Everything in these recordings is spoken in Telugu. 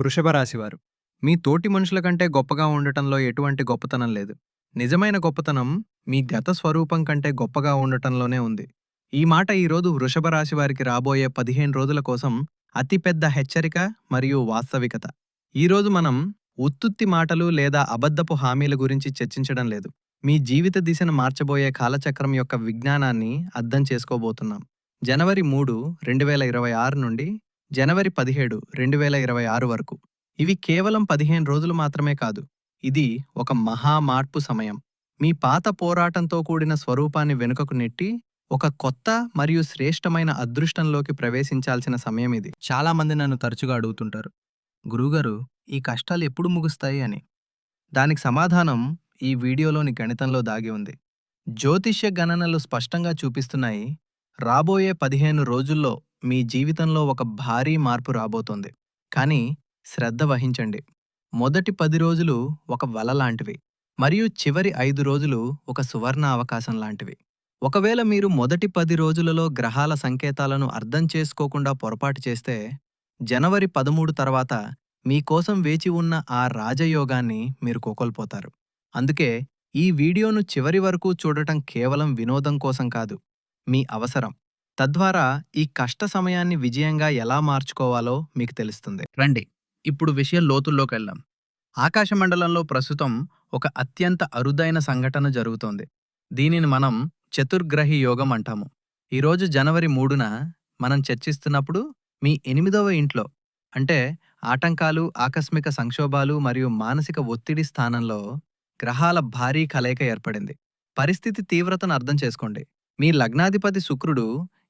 వృషభ రాశివారు. మీ తోటి మనుషుల కంటే గొప్పగా ఉండటంలో ఎటువంటి గొప్పతనం లేదు. నిజమైన గొప్పతనం మీ గత స్వరూపం కంటే గొప్పగా ఉండటంలోనే ఉంది. ఈ మాట ఈరోజు వృషభ వారికి రాబోయే పదిహేను రోజుల కోసం అతిపెద్ద హెచ్చరిక మరియు వాస్తవికత. ఈరోజు మనం ఉత్తుత్తి మాటలు లేదా అబద్ధపు హామీల గురించి చర్చించడం లేదు. మీ జీవిత దిశను మార్చబోయే కాలచక్రం యొక్క విజ్ఞానాన్ని అర్థం చేసుకోబోతున్నాం. జనవరి మూడు రెండు వేల ఇరవై ఆరు నుండి జనవరి పదిహేడు రెండు వేల ఇరవై ఆరు వరకు. ఇవి కేవలం పదిహేను రోజులు మాత్రమే కాదు. ఇది ఒక మహా మార్పు సమయం. మీ పాత పోరాటంతో కూడిన స్వరూపాన్ని వెనుకకు నెట్టి ఒక కొత్త మరియు శ్రేష్టమైన అదృష్టంలోకి ప్రవేశించాల్సిన సమయం ఇది. చాలామంది నన్ను తరచుగా అడుగుతుంటారు గురువుగారు ఈ కష్టాలు ఎప్పుడు ముగుస్తాయి? అని. దానికి సమాధానం ఈ వీడియోలోని గణితంలో దాగి ఉంది. జ్యోతిష్య గణనలు స్పష్టంగా చూపిస్తున్నాయి రాబోయే పదిహేను రోజుల్లో మీ జీవితంలో ఒక భారీ మార్పు రాబోతోంది. కానీ శ్రద్ధ వహించండి. మొదటి పది రోజులు ఒక వల లాంటివి. మరియు చివరి ఐదు రోజులు ఒక సువర్ణ అవకాశం లాంటివి. ఒకవేళ మీరు మొదటి పది రోజులలో గ్రహాల సంకేతాలను అర్థం చేసుకోకుండా పొరపాటు చేస్తే జనవరి పదమూడు తర్వాత మీకోసం వేచి ఉన్న ఆ రాజయోగాన్ని మీరు కోకొల్పోతారు అందుకే ఈ వీడియోను చివరి వరకు చూడటం కేవలం వినోదం కోసం కాదు మీ అవసరం. తద్వారా ఈ కష్ట సమయాన్ని విజయంగా ఎలా మార్చుకోవాలో మీకు తెలుస్తుంది. రండి ఇప్పుడు విషయం లోతుల్లోకి వెళ్దాం ఆకాశమండలంలో ప్రస్తుతం ఒక అత్యంత అరుదైన సంఘటన జరుగుతోంది. దీనిని మనం చతుర్గ్రహి యోగం అంటాము. ఈరోజు జనవరి మూడున మనం చర్చిస్తున్నప్పుడు మీ ఎనిమిదవ ఇంట్లో అంటే ఆటంకాలు ఆకస్మిక సంక్షోభాలు మరియు మానసిక ఒత్తిడి స్థానంలో గ్రహాల భారీ కలయిక ఏర్పడింది. పరిస్థితి తీవ్రతను అర్థం చేసుకోండి. మీ లగ్నాధిపతి శుక్రుడు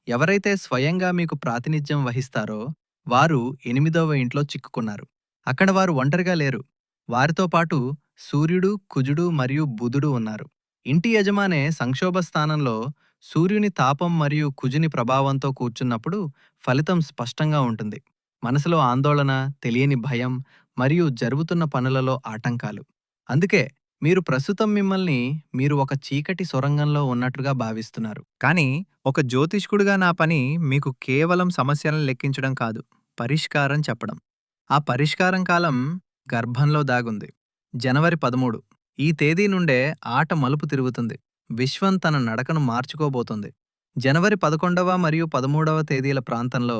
ఎవరైతే స్వయంగా మీకు ప్రాతినిధ్యం వహిస్తారో వారు ఎనిమిదవ ఇంట్లో చిక్కుకున్నారు. అక్కడ వారు ఒంటరిగా లేరు. వారితో పాటు సూర్యుడు కుజుడు మరియు బుధుడు ఉన్నారు. ఇంటి యజమానే సంక్షోభ స్థానంలో సూర్యుని తాపం మరియు కుజుని ప్రభావంతో కూర్చున్నప్పుడు ఫలితం స్పష్టంగా ఉంటుంది. మనసులో ఆందోళన తెలియని భయం మరియు జరుగుతున్న పనులలో ఆటంకాలు. అందుకే మీరు ప్రస్తుతం మిమ్మల్ని మీరు ఒక చీకటి సొరంగంలో ఉన్నట్టుగా భావిస్తున్నారు. కానీ ఒక జ్యోతిష్కుడిగా నా పని మీకు కేవలం సమస్యలను లెక్కించడం కాదు పరిష్కారం చెప్పడం. ఆ పరిష్కారం కాలం గర్భంలో దాగుంది. జనవరి పదమూడు. ఈ తేదీ నుండే ఆట మలుపు తిరుగుతుంది. విశ్వం తన నడకను మార్చుకోబోతుంది. జనవరి పదకొండవ మరియు పదమూడవ తేదీల ప్రాంతంలో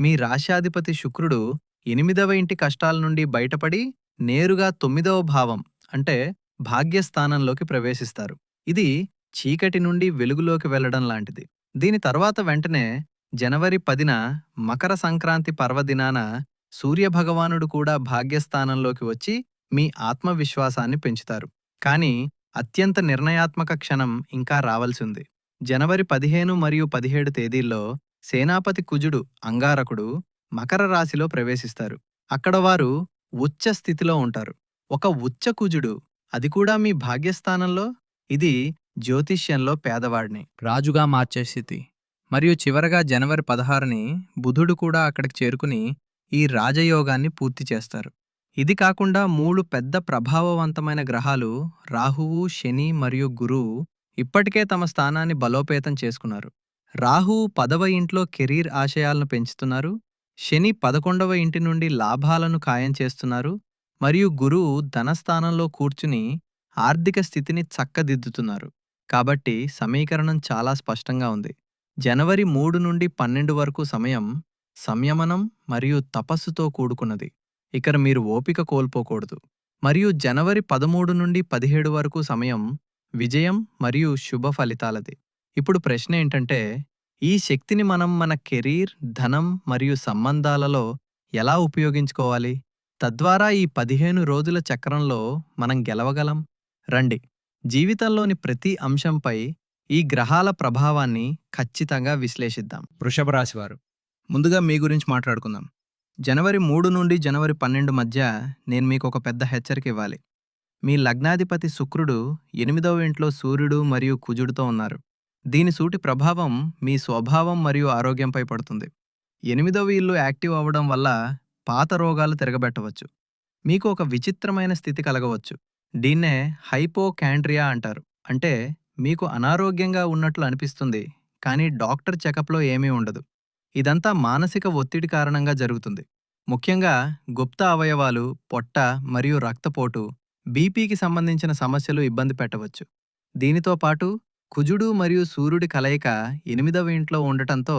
మీ రాశ్యాధిపతి శుక్రుడు ఎనిమిదవ ఇంటి కష్టాల నుండి బయటపడి నేరుగా తొమ్మిదవ భావం అంటే భాగ్యస్థానంలోకి ప్రవేశిస్తారు. ఇది చీకటి నుండి వెలుగులోకి వెళ్ళడం లాంటిది. దీని తర్వాత వెంటనే జనవరి పదిన మకర సంక్రాంతి పర్వదినాన సూర్యభగవానుడు కూడా భాగ్యస్థానంలోకి వచ్చి మీ ఆత్మవిశ్వాసాన్ని పెంచుతారు. కానీ అత్యంత నిర్ణయాత్మక క్షణం ఇంకా రావలసింది. జనవరి పదిహేను మరియు పదిహేడు తేదీల్లో సేనాపతి కుజుడు అంగారకుడు మకర రాశిలో ప్రవేశిస్తారు. అక్కడ వారు ఉచ్చ స్థితిలో ఉంటారు. ఒక ఉచ్చ కుజుడు అది కూడా మీ భాగ్యస్థానంలో? ఇది జ్యోతిష్యంలో పేదవాడిని. రాజుగా మార్చే స్థితి. మరియు చివరగా జనవరి పదహారుని బుధుడు కూడా అక్కడికి చేరుకుని ఈ రాజయోగాన్ని పూర్తి చేస్తారు. ఇది కాకుండా మూడు పెద్ద ప్రభావవంతమైన గ్రహాలు రాహువు శని మరియు గురువు ఇప్పటికే తమ స్థానాన్ని బలోపేతం చేసుకున్నారు. రాహువు పదవ ఇంట్లో కెరీర్ ఆశయాలను పెంచుతున్నారు. శని పదకొండవ ఇంటి నుండి లాభాలను ఖాయం చేస్తున్నారు. మరియు గురువు ధనస్థానంలో కూర్చుని ఆర్థిక స్థితిని చక్కదిద్దుతున్నారు. కాబట్టి సమీకరణం చాలా స్పష్టంగా ఉంది. జనవరి మూడు నుండి పన్నెండు వరకు సమయం సంయమనం మరియు తపస్సుతో కూడుకున్నది. ఇక్కడ మీరు ఓపిక కోల్పోకూడదు. మరియు జనవరి పదమూడు నుండి పదిహేడు వరకు సమయం విజయం మరియు శుభ ఫలితాలది. ఇప్పుడు ప్రశ్న ఏంటంటే ఈ శక్తిని మనం మన కెరీర్ ధనం మరియు సంబంధాలలో ఎలా ఉపయోగించుకోవాలి? తద్వారా ఈ పదిహేను రోజుల చక్రంలో మనం గెలవగలం? రండి. జీవితంలోని ప్రతి అంశంపై ఈ గ్రహాల ప్రభావాన్ని ఖచ్చితంగా విశ్లేషిద్దాం. వృషభ రాశివారు ముందుగా మీ గురించి మాట్లాడుకుందాం. జనవరి మూడు నుండి జనవరి పన్నెండు మధ్య నేను మీకు ఒక పెద్ద హెచ్చరిక ఇవ్వాలి. మీ లగ్నాధిపతి శుక్రుడు ఎనిమిదవ ఇంట్లో సూర్యుడు మరియు కుజుడితో ఉన్నారు. దీని సూటి ప్రభావం మీ స్వభావం మరియు ఆరోగ్యంపై పడుతుంది. ఎనిమిదవ ఇల్లు యాక్టివ్ అవ్వడం వల్ల పాత రోగాలు తిరగబెట్టవచ్చు. మీకు ఒక విచిత్రమైన స్థితి కలగవచ్చు. దీన్నే హైపోకాండ్రియా అంటారు. అంటే మీకు అనారోగ్యంగా ఉన్నట్లు అనిపిస్తుంది కానీ డాక్టర్ చెకప్లో ఏమీ ఉండదు. ఇదంతా మానసిక ఒత్తిడి కారణంగా జరుగుతుంది. ముఖ్యంగా గుప్త అవయవాలు పొట్ట మరియు రక్తపోటు బీపీకి సంబంధించిన సమస్యలు ఇబ్బంది పెట్టవచ్చు. దీనితో పాటు కుజుడు మరియు సూర్యుడి కలయిక ఎనిమిదవ ఇంట్లో ఉండటంతో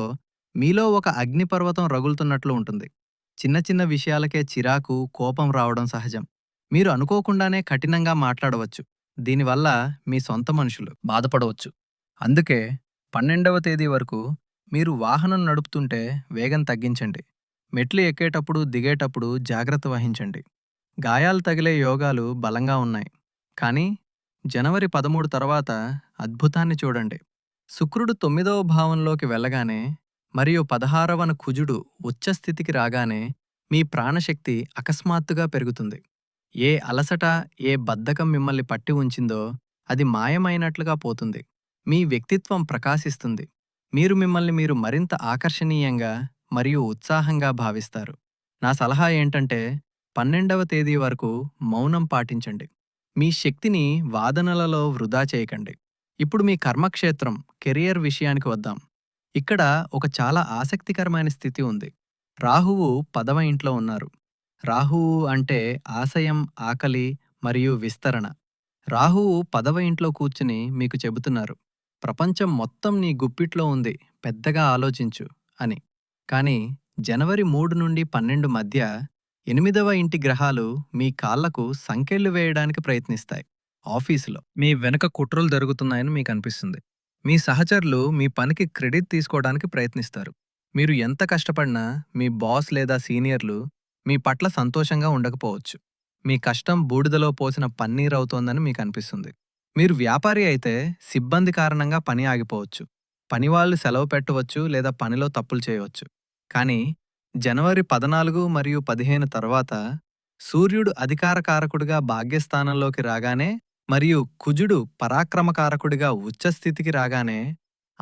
మీలో ఒక అగ్నిపర్వతం రగులుతున్నట్లు ఉంటుంది. చిన్న చిన్న విషయాలకే చిరాకు కోపం రావడం సహజం. మీరు అనుకోకుండానే కఠినంగా మాట్లాడవచ్చు. దీనివల్ల మీ సొంత మనుషులు బాధపడవచ్చు. అందుకే పన్నెండవ తేదీ వరకు మీరు వాహనం నడుపుతుంటే వేగం తగ్గించండి. మెట్లు ఎక్కేటప్పుడు దిగేటప్పుడు జాగ్రత్త వహించండి. గాయాలు తగిలే యోగాలు బలంగా ఉన్నాయి. కానీ జనవరి పదమూడు తర్వాత అద్భుతాన్ని చూడండి. శుక్రుడు తొమ్మిదవ భావంలోకి వెళ్ళగానే మరియు పదహారవన కుజుడు ఉచ్చస్థితికి రాగానే మీ ప్రాణశక్తి అకస్మాత్తుగా పెరుగుతుంది. ఏ అలసట ఏ బద్ధకం మిమ్మల్ని పట్టి ఉంచిందో అది మాయమైనట్లుగా పోతుంది. మీ వ్యక్తిత్వం ప్రకాశిస్తుంది. మీరు మిమ్మల్ని మీరు మరింత ఆకర్షణీయంగా మరియు ఉత్సాహంగా భావిస్తారు. నా సలహా ఏంటంటే పన్నెండవ తేదీ వరకు మౌనం పాటించండి. మీ శక్తిని వాదనలలో వృధా చేయకండి. ఇప్పుడు మీ కర్మక్షేత్రం కెరియర్ విషయానికి వద్దాం. ఇక్కడ ఒక చాలా ఆసక్తికరమైన స్థితి ఉంది. రాహువు పదవ ఇంట్లో ఉన్నారు. రాహువు అంటే ఆశయం ఆకలి మరియు విస్తరణ. రాహువు పదవ ఇంట్లో కూర్చుని మీకు చెబుతున్నారు ప్రపంచం మొత్తం నీ గుప్పిట్లో ఉంది పెద్దగా ఆలోచించు అని. కాని జనవరి మూడు నుండి పన్నెండు మధ్య ఎనిమిదవ ఇంటి గ్రహాలు మీ కాళ్ళకు సంకెళ్ళు వేయడానికి ప్రయత్నిస్తాయి ఆఫీసులో. మీ వెనక కుట్రలు జరుగుతున్నాయని మీకు అనిపిస్తుంది. మీ సహచరులు మీ పనికి క్రెడిట్ తీసుకోవడానికి ప్రయత్నిస్తారు. మీరు ఎంత కష్టపడినా మీ బాస్ లేదా సీనియర్లు మీ పట్ల సంతోషంగా ఉండకపోవచ్చు. మీ కష్టం బూడిదలో పోసిన పన్నీర్ అవుతోందని మీకు అనిపిస్తుంది. మీరు వ్యాపారి అయితే సిబ్బంది కారణంగా పని ఆగిపోవచ్చు. పనివాళ్ళు సెలవు పెట్టవచ్చు లేదా పనిలో తప్పులు చేయవచ్చు. కానీ జనవరి పద్నాలుగు మరియు పదిహేను తర్వాత సూర్యుడు అధికారకారకుడిగా భాగ్యస్థానంలోకి రాగానే మరియు కుజుడు పరాక్రమకారకుడిగా ఉచ్చస్థితికి రాగానే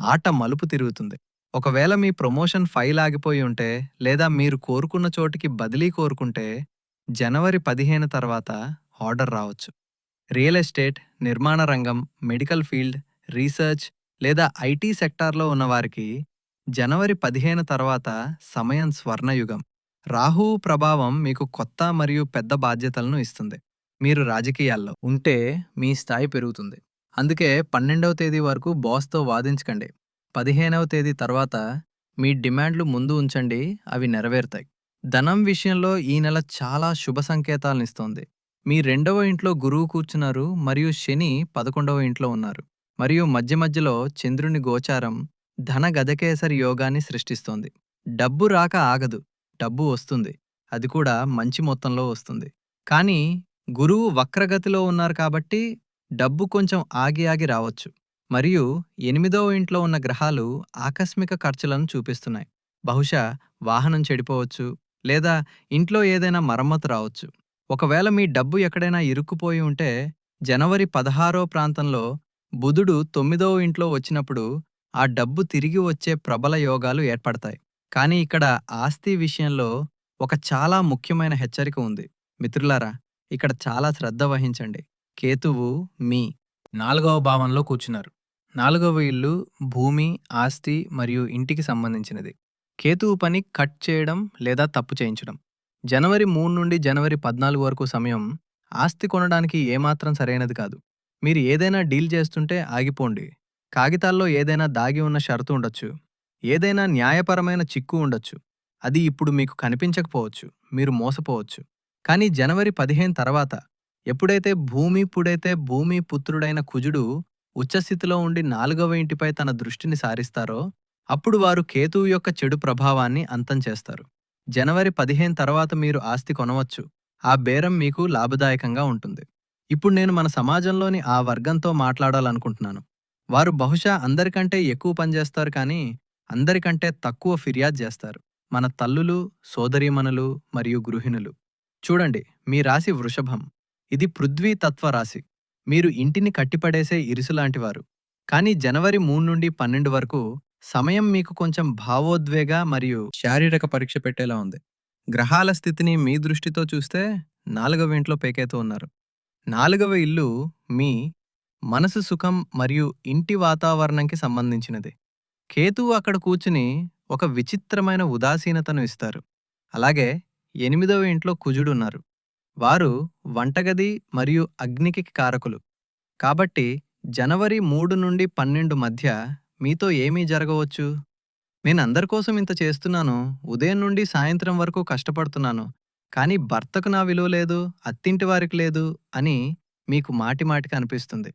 ఆట మలుపు తిరుగుతుంది. ఒకవేళ మీ ప్రమోషన్ ఫైల్ ఆగిపోయి ఉంటే లేదా మీరు కోరుకున్న చోటికి బదిలీ కోరుకుంటే జనవరి పదిహేను తర్వాత ఆర్డర్ రావచ్చు. రియల్ ఎస్టేట్ నిర్మాణ రంగం మెడికల్ ఫీల్డ్ రీసెర్చ్ లేదా ఐటీ సెక్టార్లో ఉన్నవారికి జనవరి పదిహేను తర్వాత సమయం స్వర్ణయుగం. రాహువు ప్రభావం మీకు కొత్త మరియు పెద్ద బాధ్యతలను ఇస్తుంది. మీరు రాజకీయాల్లో ఉంటే మీ స్థాయి పెరుగుతుంది. అందుకే పన్నెండవ తేదీ వరకు బాస్తో వాదించకండి. పదిహేనవ తేదీ తర్వాత మీ డిమాండ్లు ముందు ఉంచండి అవి నెరవేరుతాయి. ధనం విషయంలో ఈ నెల చాలా శుభ సంకేతాలనిస్తోంది. మీ రెండవ ఇంట్లో గురువు కూర్చున్నారు మరియు శని పదకొండవ ఇంట్లో ఉన్నారు. మరియు మధ్య మధ్యలో చంద్రుని గోచారం ధన గజకేసరి యోగాన్ని సృష్టిస్తోంది. డబ్బు రాక ఆగదు డబ్బు వస్తుంది. అది కూడా మంచి మొత్తంలో వస్తుంది. కానీ గురువు వక్రగతిలో ఉన్నారు కాబట్టి డబ్బు కొంచెం ఆగి ఆగి రావచ్చు. మరియు ఎనిమిదవ ఇంట్లో ఉన్న గ్రహాలు ఆకస్మిక ఖర్చులను చూపిస్తున్నాయి. బహుశా వాహనం చెడిపోవచ్చు లేదా ఇంట్లో ఏదైనా మరమ్మతు రావచ్చు. ఒకవేళ మీ డబ్బు ఎక్కడైనా ఇరుక్కుపోయి ఉంటే జనవరి పదహారో ప్రాంతంలో బుధుడు తొమ్మిదవ ఇంట్లో వచ్చినప్పుడు ఆ డబ్బు తిరిగి వచ్చే ప్రబల యోగాలు ఏర్పడతాయి. కానీ ఇక్కడ ఆస్తి విషయంలో ఒక చాలా ముఖ్యమైన హెచ్చరిక ఉంది. మిత్రులారా ఇక్కడ చాలా శ్రద్ధ వహించండి. కేతువు మీ. నాలుగవ భావంలో కూర్చున్నారు. నాలుగవ ఇల్లు భూమి ఆస్తి మరియు ఇంటికి సంబంధించినది. కేతువు పని కట్ చేయడం లేదా తప్పు చేయించడం. జనవరి మూడు నుండి జనవరి పద్నాలుగు వరకు సమయం ఆస్తి కొనడానికి ఏమాత్రం సరైనది కాదు. మీరు ఏదైనా డీల్ చేస్తుంటే ఆగిపోండి. కాగితాల్లో ఏదైనా దాగి ఉన్న షరతు ఉండొచ్చు. ఏదైనా న్యాయపరమైన చిక్కు ఉండొచ్చు. అది ఇప్పుడు మీకు కనిపించకపోవచ్చు. మీరు మోసపోవచ్చు. కానీ జనవరి పదిహేను తర్వాత ఎప్పుడైతే భూమి పుడైతే భూమి పుత్రుడైన కుజుడు ఉచ్చస్థితిలో ఉండి నాలుగవ ఇంటిపై తన దృష్టిని సారిస్తారో అప్పుడు వారు కేతువు యొక్క చెడు ప్రభావాన్ని అంతం చేస్తారు. జనవరి పదిహేను తర్వాత మీరు ఆస్తి కొనవచ్చు. ఆ బేరం మీకు లాభదాయకంగా ఉంటుంది. ఇప్పుడు నేను మన సమాజంలోని ఆ వర్గంతో మాట్లాడాలనుకుంటున్నాను. వారు బహుశా అందరికంటే ఎక్కువ పనిచేస్తారు కానీ అందరికంటే తక్కువ ఫిర్యాదు చేస్తారు. మన తల్లులు సోదరీమణులు మరియు గృహిణులు. చూడండి మీ రాశి వృషభం. ఇది పృథ్వీ తత్వ రాశి. మీరు ఇంటిని కట్టిపడేసే ఇరుసులాంటివారు కానీ జనవరి మూడు నుండి పన్నెండు వరకు సమయం మీకు కొంచెం భావోద్వేగ మరియు శారీరక పరీక్ష పెట్టేలా ఉంది. గ్రహాల స్థితిని మీ దృష్టితో చూస్తే నాలుగవ ఇంట్లో పేకేతూ ఉన్నారు. నాలుగవ ఇల్లు మీ మనసు సుఖం మరియు ఇంటి వాతావరణంకి సంబంధించినది. కేతువు అక్కడ కూర్చుని ఒక విచిత్రమైన ఉదాసీనతను ఇస్తారు. అలాగే ఎనిమిదవ ఇంట్లో కుజుడున్నారు. వారు వంటగది మరియు అగ్నికి కారకులు. కాబట్టి జనవరి మూడు నుండి పన్నెండు మధ్య మీతో ఏమీ జరగవచ్చు? నేను కోసం ఇంత చేస్తున్నాను. ఉదయం నుండి సాయంత్రం వరకు కష్టపడుతున్నాను. కానీ భర్తకు నా విలువ లేదు అత్తింటి వారికి లేదు అని మీకు మాటిమాటికి అనిపిస్తుంది.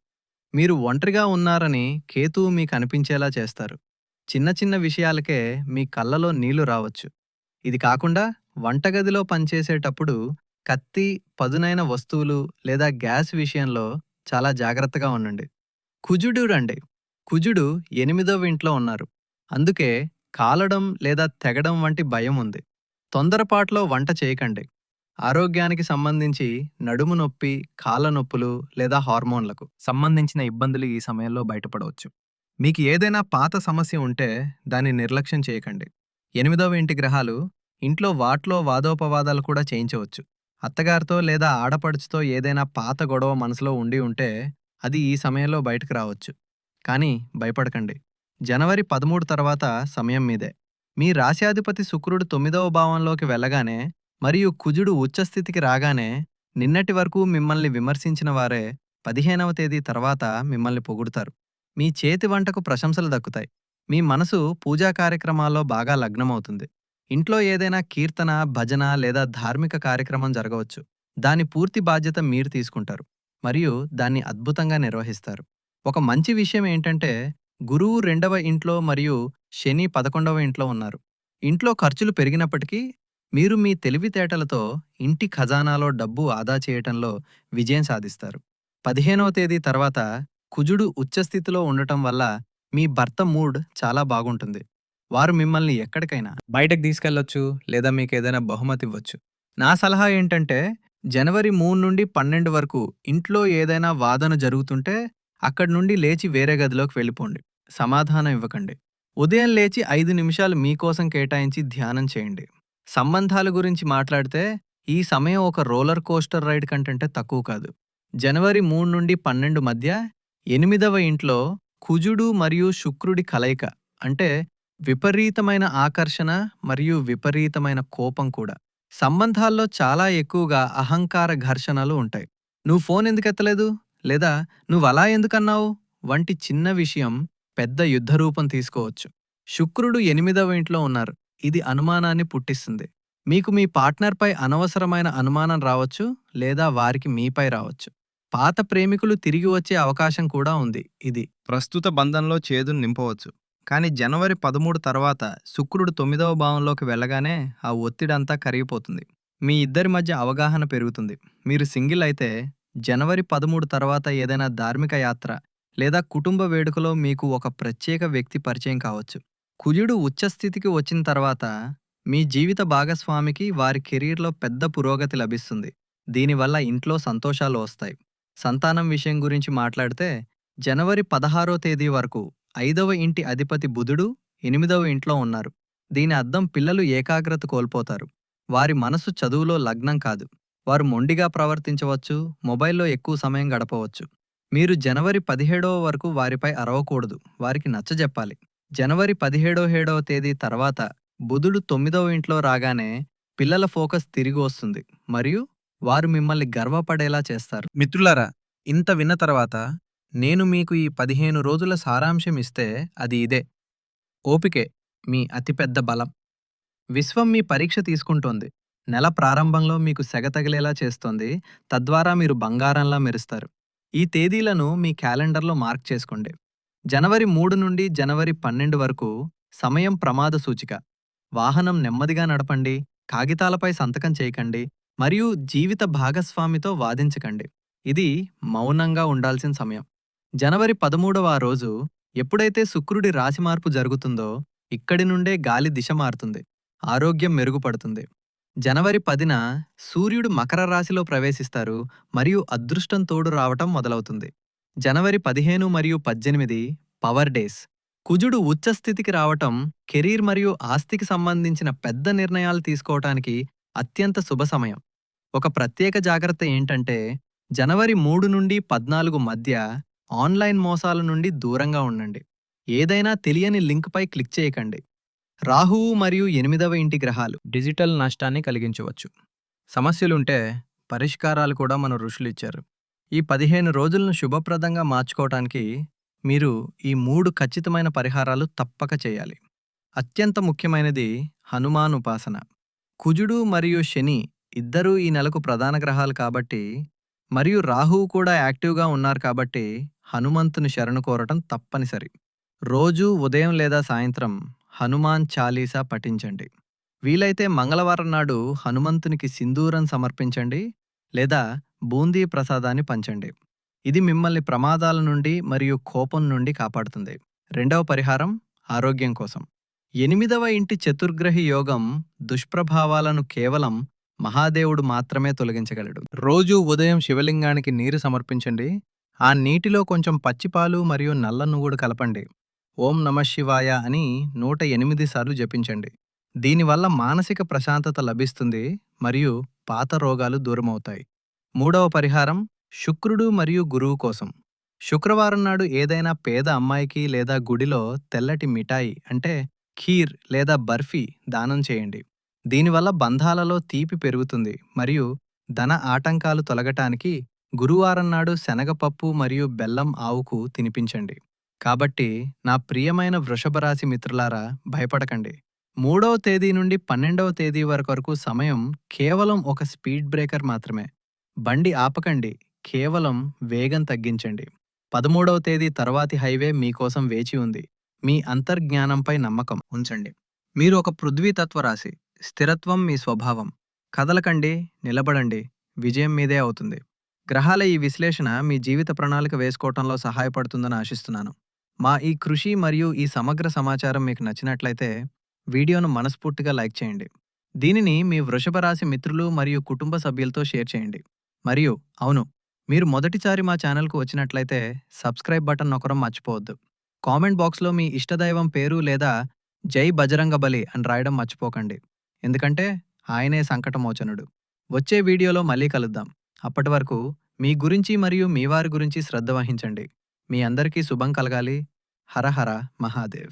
మీరు ఒంటరిగా ఉన్నారని కేతువు మీకు అనిపించేలా చేస్తారు. చిన్న చిన్న విషయాలకే మీ కళ్ళలో నీళ్ళు రావచ్చు. ఇది కాకుండా వంటగదిలో పనిచేసేటప్పుడు కత్తి పదునైన వస్తువులు లేదా గ్యాస్ విషయంలో చాలా జాగ్రత్తగా ఉండండి. కుజుడు రండి. కుజుడు ఎనిమిదవ ఇంట్లో ఉన్నారు. అందుకే కాలడం లేదా తెగడం వంటి భయం ఉంది. తొందరపాట్లో వంట చేయకండి. ఆరోగ్యానికి సంబంధించి నడుము నొప్పి కాళ్ళ నొప్పులు లేదా హార్మోన్లకు సంబంధించిన ఇబ్బందులు ఈ సమయంలో బయటపడవచ్చు. మీకు ఏదైనా పాత సమస్య ఉంటే దాన్ని నిర్లక్ష్యం చేయకండి. ఎనిమిదవ ఇంటి గ్రహాలు ఇంట్లో వాట్లో వాదోపవాదాలు కూడా చేయించవచ్చు. అత్తగారితో లేదా ఆడపడుచుతో ఏదైనా పాత గొడవ మనసులో ఉండి ఉంటే అది ఈ సమయంలో బయటకు రావచ్చు. కానీ భయపడకండి. జనవరి పదమూడు తర్వాత సమయం మీదే. మీ రాశ్యాధిపతి శుక్రుడు తొమ్మిదవ భావంలోకి వెళ్ళగానే మరియు కుజుడు ఉచ్చస్థితికి రాగానే నిన్నటి వరకు మిమ్మల్ని విమర్శించిన వారే పదిహేనవ తేదీ తర్వాత మిమ్మల్ని పొగుడుతారు. మీ చేతి వంటకు ప్రశంసలు దక్కుతాయి. మీ మనసు పూజా కార్యక్రమాల్లో బాగా లగ్నమవుతుంది. ఇంట్లో ఏదైనా కీర్తన భజన లేదా ధార్మిక కార్యక్రమం జరగవచ్చు. దాని పూర్తి బాధ్యత మీరు తీసుకుంటారు. మరియు దాన్ని అద్భుతంగా నిర్వహిస్తారు. ఒక మంచి విషయం ఏంటంటే గురువు రెండవ ఇంట్లో మరియు శని పదకొండవ ఇంట్లో ఉన్నారు. ఇంట్లో ఖర్చులు పెరిగినప్పటికీ మీరు మీ తెలివితేటలతో ఇంటి ఖజానాలో డబ్బు ఆదా చేయటంలో విజయం సాధిస్తారు. పదిహేనవ తేదీ తర్వాత కుజుడు ఉచ్చస్థితిలో ఉండటం వల్ల మీ భర్త మూడ్ చాలా బాగుంటుంది. వారు మిమ్మల్ని ఎక్కడికైనా బయటకు తీసుకెళ్ళొచ్చు లేదా మీకు ఏదైనా బహుమతి ఇవ్వచ్చు. నా సలహా ఏంటంటే జనవరి మూడు నుండి పన్నెండు వరకు ఇంట్లో ఏదైనా వాదన జరుగుతుంటే అక్కడి నుండి లేచి వేరే గదిలోకి వెళ్ళిపోండి. సమాధానం ఇవ్వకండి. ఉదయం లేచి ఐదు నిమిషాలు మీకోసం కేటాయించి ధ్యానం చేయండి. సంబంధాల గురించి మాట్లాడితే ఈ సమయం ఒక రోలర్ కోస్టర్ రైడ్ కంటే తక్కువ కాదు. జనవరి మూడు నుండి పన్నెండు మధ్య ఎనిమిదవ ఇంట్లో కుజుడు మరియు శుక్రుడి కలయిక అంటే విపరీతమైన ఆకర్షణ మరియు విపరీతమైన కోపం కూడా. సంబంధాల్లో చాలా ఎక్కువగా అహంకార ఘర్షణలు ఉంటాయి. నువ్వు ఫోన్ ఎందుకు ఎత్తలేదు? లేదా నువ్వు అలా ఎందుకన్నావు? వంటి చిన్న విషయం పెద్ద యుద్ధరూపం తీసుకోవచ్చు. శుక్రుడు ఎనిమిదవ ఇంట్లో ఉన్నారు. ఇది అనుమానాన్ని పుట్టిస్తుంది. మీకు మీ పార్ట్నర్పై అనవసరమైన అనుమానం రావచ్చు లేదా వారికి మీపై రావచ్చు. పాత ప్రేమికులు తిరిగి వచ్చే అవకాశం కూడా ఉంది. ఇది ప్రస్తుత బంధంలో చేదును నింపవచ్చు. కానీ జనవరి పదమూడు తర్వాత శుక్రుడు తొమ్మిదవ భావంలోకి వెళ్ళగానే ఆ ఒత్తిడంతా కరిగిపోతుంది. మీ ఇద్దరి మధ్య అవగాహన పెరుగుతుంది. మీరు సింగిల్ అయితే జనవరి పదమూడు తర్వాత ఏదైనా ధార్మిక యాత్ర లేదా కుటుంబ వేడుకలో మీకు ఒక ప్రత్యేక వ్యక్తి పరిచయం కావచ్చు. కుజుడు ఉచ్చస్థితికి వచ్చిన తర్వాత మీ జీవిత భాగస్వామికి వారి కెరీర్లో పెద్ద పురోగతి లభిస్తుంది. దీనివల్ల ఇంట్లో సంతోషాలు వస్తాయి. సంతానం విషయం గురించి మాట్లాడితే జనవరి పదహారో తేదీ వరకు ఐదవ ఇంటి అధిపతి బుధుడు ఎనిమిదవ ఇంట్లో ఉన్నారు. దీని అర్థం పిల్లలు ఏకాగ్రత కోల్పోతారు. వారి మనసు చదువులో లగ్నం కాదు. వారు మొండిగా ప్రవర్తించవచ్చు మొబైల్లో ఎక్కువ సమయం గడపవచ్చు. మీరు జనవరి పదిహేడవ వరకు వారిపై అరవకూడదు. వారికి నచ్చజెప్పాలి. జనవరి పదిహేడో ఏడవ తేదీ తర్వాత బుధుడు తొమ్మిదవ ఇంట్లో రాగానే పిల్లల ఫోకస్ తిరిగి వస్తుంది. మరియు వారు మిమ్మల్ని గర్వపడేలా చేస్తారు. మిత్రులారా ఇంత విన్న తర్వాత నేను మీకు ఈ పదిహేను రోజుల సారాంశం ఇస్తే అది ఇదే. ఓపికే మీ అతిపెద్ద బలం. విశ్వం మీ పరీక్ష తీసుకుంటోంది. నెల ప్రారంభంలో మీకు సెగ తగిలేలా చేస్తోంది. తద్వారా మీరు బంగారంలా మెరుస్తారు. ఈ తేదీలను మీ క్యాలెండర్లో మార్క్ చేసుకోండి. జనవరి మూడు నుండి జనవరి పన్నెండు వరకు సమయం ప్రమాద సూచిక. వాహనం నెమ్మదిగా నడపండి. కాగితాలపై సంతకం చేయకండి. మరియు జీవిత భాగస్వామితో వాదించకండి. ఇది మౌనంగా ఉండాల్సిన సమయం. జనవరి పదమూడవ రోజు ఎప్పుడైతే శుక్రుడి రాశి మార్పు జరుగుతుందో ఇక్కడి నుండే గాలి దిశ మారుతుంది ఆరోగ్యం మెరుగుపడుతుంది. జనవరి పదిన సూర్యుడు మకర రాశిలో ప్రవేశిస్తారు మరియు అదృష్టం తోడు రావటం మొదలవుతుంది. జనవరి పదిహేను మరియు పద్దెనిమిది పవర్ డేస్. కుజుడు ఉచ్చస్థితికి రావటం కెరీర్ మరియు ఆస్తికి సంబంధించిన పెద్ద నిర్ణయాలు తీసుకోవటానికి అత్యంత శుభ సమయం. ఒక ప్రత్యేక జాగ్రత్త ఏంటంటే జనవరి మూడు నుండి పద్నాలుగు మధ్య ఆన్లైన్ మోసాల నుండి దూరంగా ఉండండి. ఏదైనా తెలియని లింక్పై క్లిక్ చేయకండి. రాహువు మరియు ఎనిమిదవ ఇంటి గ్రహాలు డిజిటల్ నష్టాన్ని కలిగించవచ్చు. సమస్యలుంటే పరిష్కారాలు కూడా మన ఋషులు ఇచ్చారు. ఈ పదిహేను రోజులను శుభప్రదంగా మార్చుకోవటానికి మీరు ఈ మూడు ఖచ్చితమైన పరిహారాలు తప్పక చేయాలి. అత్యంత ముఖ్యమైనది హనుమాన్ ఉపాసన. కుజుడు మరియు శని ఇద్దరూ ఈ నెలకు ప్రధాన గ్రహాలు కాబట్టి మరియు రాహువు కూడా యాక్టివ్గా ఉన్నారు కాబట్టి హనుమంతుని శరణు కోరటం తప్పనిసరి. రోజూ ఉదయం లేదా సాయంత్రం హనుమాన్ చాలీసా పఠించండి. వీలైతే మంగళవారం నాడు హనుమంతునికి సింధూరం సమర్పించండి లేదా బూందీ ప్రసాదాన్ని పంచండి. ఇది మిమ్మల్ని ప్రమాదాల నుండి మరియు కోపం నుండి కాపాడుతుంది. రెండవ పరిహారం ఆరోగ్యం కోసం. ఎనిమిదవ ఇంటి చతుర్గ్రహి యోగం దుష్ప్రభావాలను కేవలం మహాదేవుడు మాత్రమే తొలగించగలడు. రోజూ ఉదయం శివలింగానికి నీరు సమర్పించండి ఆ నీటిలో కొంచెం పచ్చిపాలు మరియు నల్ల నువ్వుడు కలపండి. ఓం నమ శివాయ అని నూట ఎనిమిది సార్లు జపించండి. దీనివల్ల మానసిక ప్రశాంతత లభిస్తుంది మరియు పాత రోగాలు దూరమవుతాయి. మూడవ పరిహారం శుక్రుడు మరియు గురువు కోసం. శుక్రవారం నాడు ఏదైనా పేద అమ్మాయికి లేదా గుడిలో తెల్లటి మిఠాయి అంటే ఖీర్ లేదా బర్ఫీ దానం చేయండి. దీనివల్ల బంధాలలో తీపి పెరుగుతుంది మరియు ధన ఆటంకాలు తొలగటానికి గురువారం నాడు శనగపప్పు మరియు బెల్లం ఆవుకు తినిపించండి. కాబట్టి నా ప్రియమైన వృషభరాశి మిత్రులారా భయపడకండి. మూడవ తేదీ నుండి పన్నెండవ తేదీ వరకు సమయం కేవలం ఒక స్పీడ్ బ్రేకర్ మాత్రమే. బండి ఆపకండి. కేవలం వేగం తగ్గించండి. పదమూడవ తేదీ తర్వాతి హైవే మీకోసం వేచి ఉంది. మీ అంతర్జ్ఞానంపై నమ్మకం ఉంచండి. మీరు ఒక పృథ్వీతత్వ రాశి. స్థిరత్వం మీ స్వభావం. కదలకండి. నిలబడండి. విజయం మీదే అవుతుంది. గ్రహాల ఈ విశ్లేషణ మీ జీవిత ప్రణాళిక వేసుకోవటంలో సహాయపడుతుందని ఆశిస్తున్నాను. మా ఈ కృషి మరియు ఈ సమగ్ర సమాచారం మీకు నచ్చినట్లయితే వీడియోను మనస్ఫూర్తిగా లైక్ చేయండి. దీనిని మీ వృషభ రాశి మిత్రులు మరియు కుటుంబ సభ్యులతో షేర్ చేయండి. మరియు అవును మీరు మొదటిసారి మా ఛానల్కు వచ్చినట్లయితే సబ్స్క్రైబ్ బటన్ నొక్కడం మర్చిపోవద్దు. కామెంట్ బాక్స్లో మీ ఇష్టదైవం పేరు లేదా జై బజరంగ బలి అని రాయడం మర్చిపోకండి. ఎందుకంటే ఆయనే సంకటమోచనుడు. వచ్చే వీడియోలో మళ్ళీ కలుద్దాం. అప్పటి వరకు మీ గురించి మరియు మీ వారి గురించి శ్రద్ధ వహించండి. మీ అందరికీ శుభం కలగాలి. హర హర మహాదేవ్.